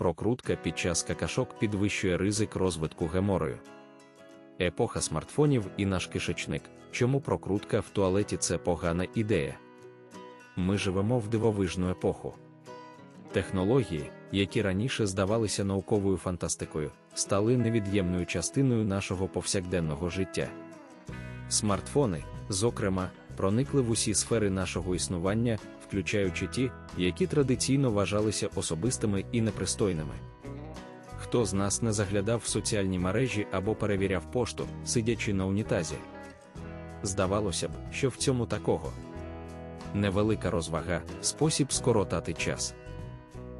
Прокрутка під час какашок підвищує ризик розвитку геморою. Епоха смартфонів і наш кишечник. Чому прокрутка в туалеті це погана ідея? Ми живемо в дивовижну епоху. Технології, які раніше здавалися науковою фантастикою, стали невід'ємною частиною нашого повсякденного життя. Смартфони, зокрема, проникли в усі сфери нашого існування, включаючи ті, які традиційно вважалися особистими і непристойними. Хто з нас не заглядав в соціальні мережі або перевіряв пошту, сидячи на унітазі? Здавалося б, що в цьому такого невелика розвага, спосіб скоротати час.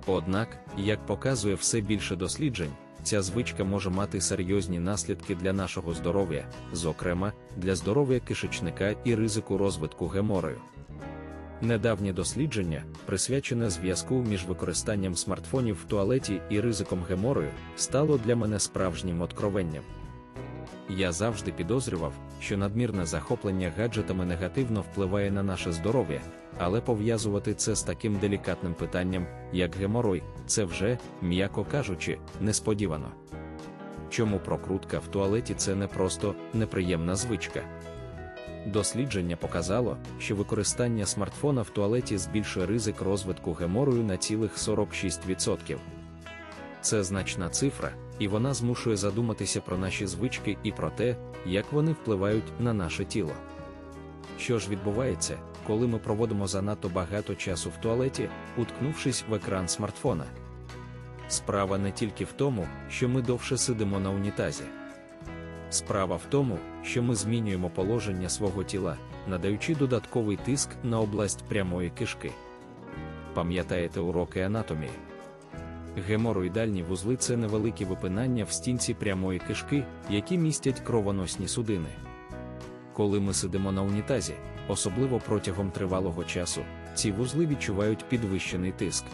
Однак, як показує все більше досліджень, ця звичка може мати серйозні наслідки для нашого здоров'я, зокрема, для здоров'я кишечника і ризику розвитку геморою. Недавнє дослідження, присвячене зв'язку між використанням смартфонів в туалеті і ризиком геморою, стало для мене справжнім откровенням. Я завжди підозрював, що надмірне захоплення гаджетами негативно впливає на наше здоров'я, але пов'язувати це з таким делікатним питанням, як геморой, це вже, м'яко кажучи, несподівано. Чому прокрутка в туалеті це не просто неприємна звичка? Дослідження показало, що використання смартфона в туалеті збільшує ризик розвитку геморою на цілих 46%. Це значна цифра, і вона змушує задуматися про наші звички і про те, як вони впливають на наше тіло. Що ж відбувається, коли ми проводимо занадто багато часу в туалеті, уткнувшись в екран смартфона? Справа не тільки в тому, що ми довше сидимо на унітазі. Справа в тому, що ми змінюємо положення свого тіла, надаючи додатковий тиск на область прямої кишки. Пам'ятаєте уроки анатомії? Гемороїдальні вузли це невеликі випинання в стінці прямої кишки, які містять кровоносні судини. Коли ми сидимо на унітазі, особливо протягом тривалого часу, ці вузли відчувають підвищений тиск.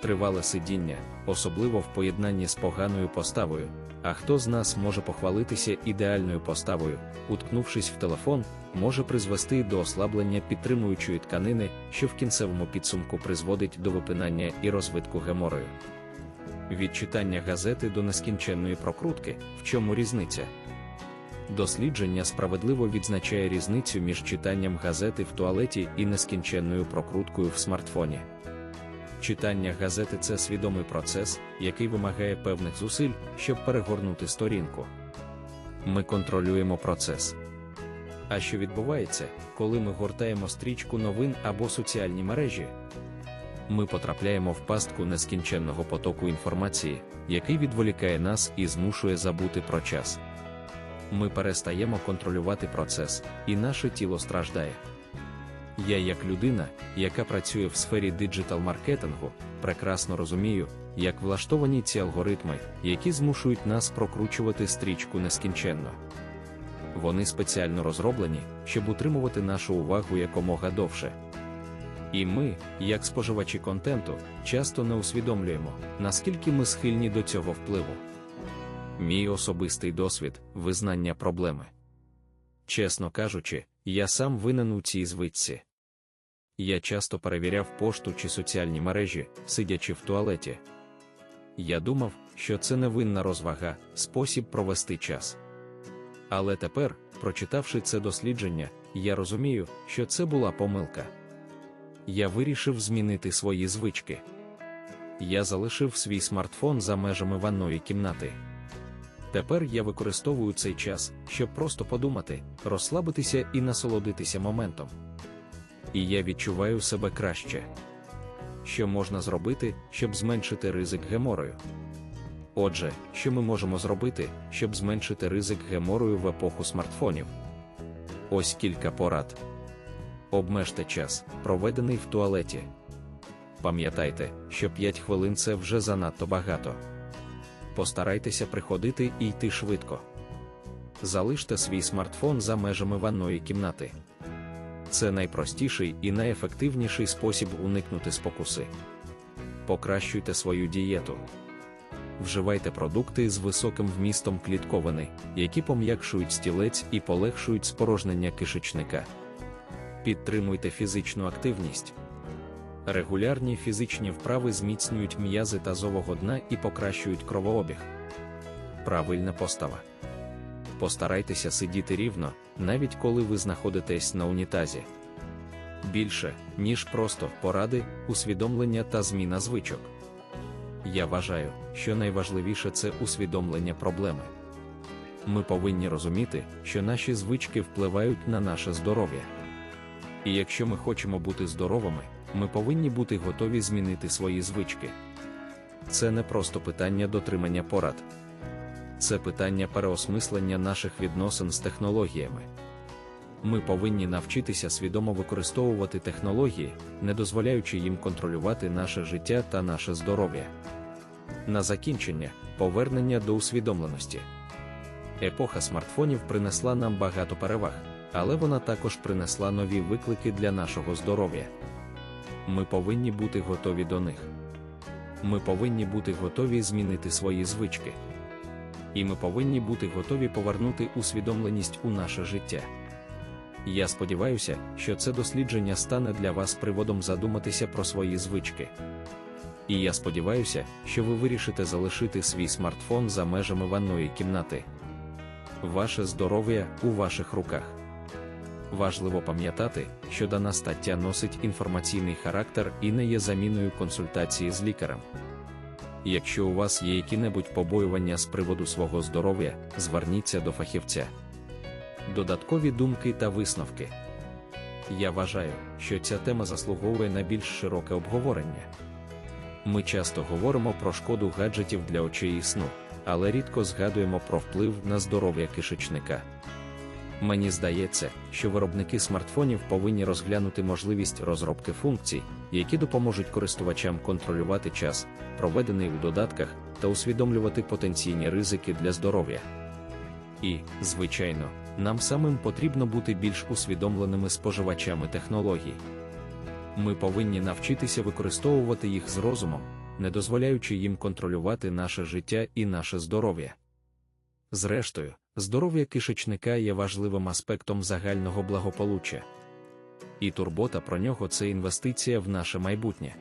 Тривале сидіння, особливо в поєднанні з поганою поставою. А хто з нас може похвалитися ідеальною поставою, уткнувшись в телефон, може призвести до ослаблення підтримуючої тканини, що в кінцевому підсумку призводить до випинання і розвитку геморою. Від читання газети до нескінченної прокрутки, в чому різниця? Дослідження справедливо відзначає різницю між читанням газети в туалеті і нескінченною прокруткою в смартфоні. Читання газети це свідомий процес, який вимагає певних зусиль, щоб перегорнути сторінку. Ми контролюємо процес. А що відбувається, коли ми гортаємо стрічку новин або соціальні мережі? Ми потрапляємо в пастку нескінченного потоку інформації, який відволікає нас і змушує забути про час. Ми перестаємо контролювати процес, і наше тіло страждає. Я, як людина, яка працює в сфері диджитал-маркетингу, прекрасно розумію, як влаштовані ці алгоритми, які змушують нас прокручувати стрічку нескінченно. Вони спеціально розроблені, щоб утримувати нашу увагу якомога довше. І ми, як споживачі контенту, часто не усвідомлюємо, наскільки ми схильні до цього впливу. Мій особистий досвід визнання проблеми. Чесно кажучи, я сам винен у цій звичці. Я часто перевіряв пошту чи соціальні мережі, сидячи в туалеті. Я думав, що це невинна розвага, спосіб провести час. Але тепер, прочитавши це дослідження, я розумію, що це була помилка. Я вирішив змінити свої звички. Я залишив свій смартфон за межами ванної кімнати. Тепер я використовую цей час, щоб просто подумати, розслабитися і насолодитися моментом. І я відчуваю себе краще. Що можна зробити, щоб зменшити ризик геморою? Отже, що ми можемо зробити, щоб зменшити ризик геморою в епоху смартфонів? Ось кілька порад. Обмежте час, проведений в туалеті. Пам'ятайте, що 5 хвилин це вже занадто багато. Постарайтеся приходити і йти швидко. Залиште свій смартфон за межами ванної кімнати. Це найпростіший і найефективніший спосіб уникнути спокуси. Покращуйте свою дієту. Вживайте продукти з високим вмістом клітковини, які пом'якшують стілець і полегшують спорожнення кишечника. Підтримуйте фізичну активність. Регулярні фізичні вправи зміцнюють м'язи тазового дна і покращують кровообіг. Правильна постава. Постарайтеся сидіти рівно, навіть коли ви знаходитесь на унітазі. Більше, ніж просто поради, усвідомлення та зміна звичок. Я вважаю, що найважливіше це усвідомлення проблеми. Ми повинні розуміти, що наші звички впливають на наше здоров'я. І якщо ми хочемо бути здоровими, ми повинні бути готові змінити свої звички. Це не просто питання дотримання порад, це питання переосмислення наших відносин з технологіями. Ми повинні навчитися свідомо використовувати технології, не дозволяючи їм контролювати наше життя та наше здоров'я. На закінчення повернення до усвідомленості. Епоха смартфонів принесла нам багато переваг, але вона також принесла нові виклики для нашого здоров'я. Ми повинні бути готові до них. Ми повинні бути готові змінити свої звички. І ми повинні бути готові повернути усвідомленість у наше життя. Я сподіваюся, що це дослідження стане для вас приводом задуматися про свої звички. І я сподіваюся, що ви вирішите залишити свій смартфон за межами ванної кімнати. Ваше здоров'я у ваших руках. Важливо пам'ятати, що дана стаття носить інформаційний характер і не є заміною консультації з лікарем. Якщо у вас є які-небудь побоювання з приводу свого здоров'я, зверніться до фахівця. Додаткові думки та висновки. Я вважаю, що ця тема заслуговує на більш широке обговорення. Ми часто говоримо про шкоду гаджетів для очей і сну, але рідко згадуємо про вплив на здоров'я кишечника. Мені здається, що виробники смартфонів повинні розглянути можливість розробки функцій, які допоможуть користувачам контролювати час, проведений у додатках, та усвідомлювати потенційні ризики для здоров'я. І, звичайно, нам самим потрібно бути більш усвідомленими споживачами технологій. Ми повинні навчитися використовувати їх з розумом, не дозволяючи їм контролювати наше життя і наше здоров'я. Зрештою, здоров'я кишечника є важливим аспектом загального благополуччя. І турбота про нього це інвестиція в наше майбутнє.